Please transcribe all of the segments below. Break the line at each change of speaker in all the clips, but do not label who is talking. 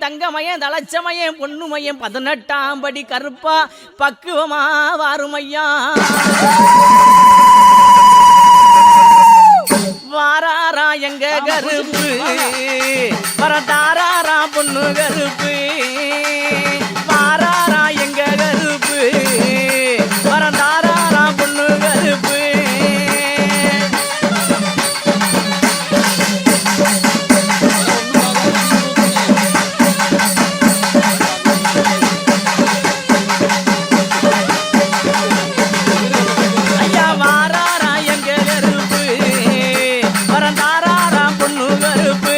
தங்கமயம் தலச்சமயம் பொண்ணுமயம் பதினெட்டாம் படி கருப்பா பக்குவமா வாருமையா. வாராரா எங்க கருப்பு? வரதாராரா பொண்ணு கருப்பு? வரந்தாராரா பொண்ணு கருப்பு.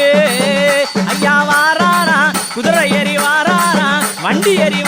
ஐயா வாராரா குதிரை ஏறி வாராரா வண்டி ஏறி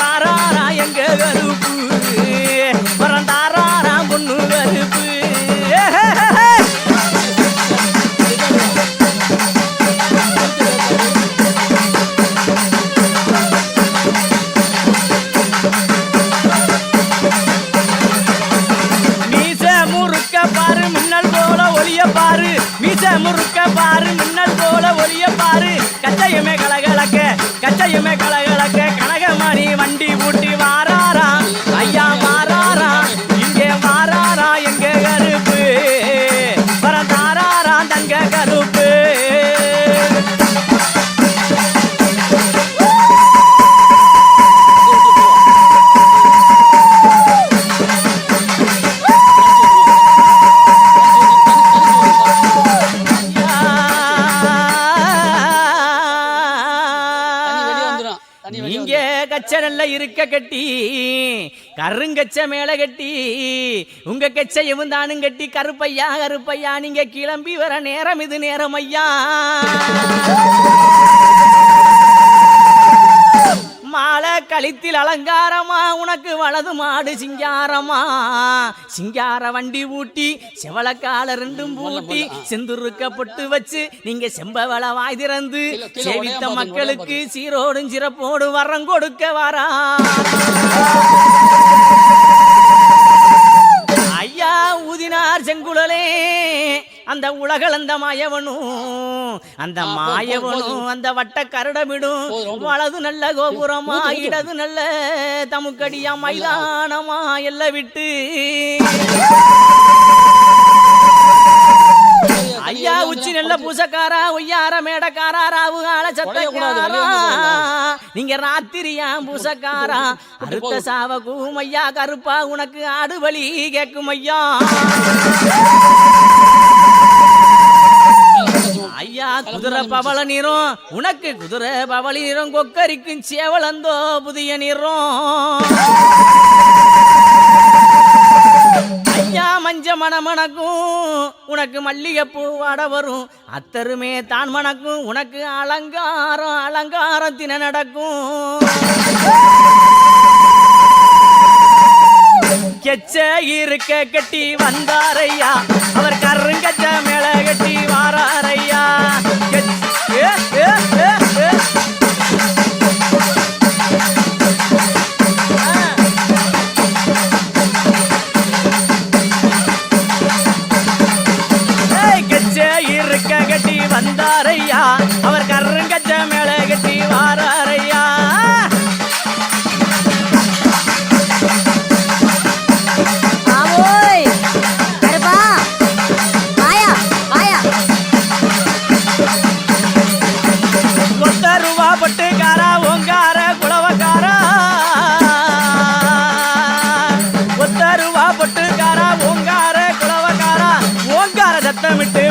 நீங்க கச்ச நல்ல இருக்க கட்டி கருங்கச்ச மேல கட்டி உங்க கச்ச எவந்தானும் கட்டி கருப்பையா கருப்பையா நீங்க கிளம்பி வர நேரம் இது நேரம் ஐயா. கழித்தில் அலங்காரமா உனக்கு வலது மாடு சிங்காரமா? சிங்கார வண்டி ஊட்டி செவளக்கால ரெண்டும் பூட்டி செந்துருக்க பொட்டு வச்சு நீங்க செம்பவள வாய் திறந்து சேவித்த மக்களுக்கு சீரோடும் சிறப்போடு வரம் கொடுக்க வரா. ஐயா ஊதினார் செங்குழலே அந்த உலகளந்த மாயவனும் அந்த மாயவனும். அந்த வட்ட கரடமிடும். வலது நல்ல கோபுரமா. இடது நல்ல தமுக்கடியா மைதானமா எல்ல விட்டு. ஐயா உச்சி. நல்ல பூசக்காரா ஒய்யார மேடக்காரா ராவு
உடையக்கூடாது,
சத்தக்காரா. நீங்க ராத்திரியா பூசக்காரா அறுத்த சாவ கூமையா கருப்பா உனக்கு ஆடு வலி கேக்கும் ஐயா ஐயா குதிரை பவள நிறம் உனக்கு குதிரை பவளி நிறம் கொக்கரிக்கும் சேவலந்தோ புதிய நிறம் ஐயா மஞ்ச மணமணக்கும் உனக்கு மல்லிகைப்பூ வாட வரும். அத்தருமே தான் மணக்கும் உனக்கு அலங்காரம் அலங்காரம் தின நடக்கும். கெச்ச இருக்க கட்டி வந்தாரையா அவர் கருங்கச்ச மேல கட்டி வாராரையா ஏ. சத்தமிட்டு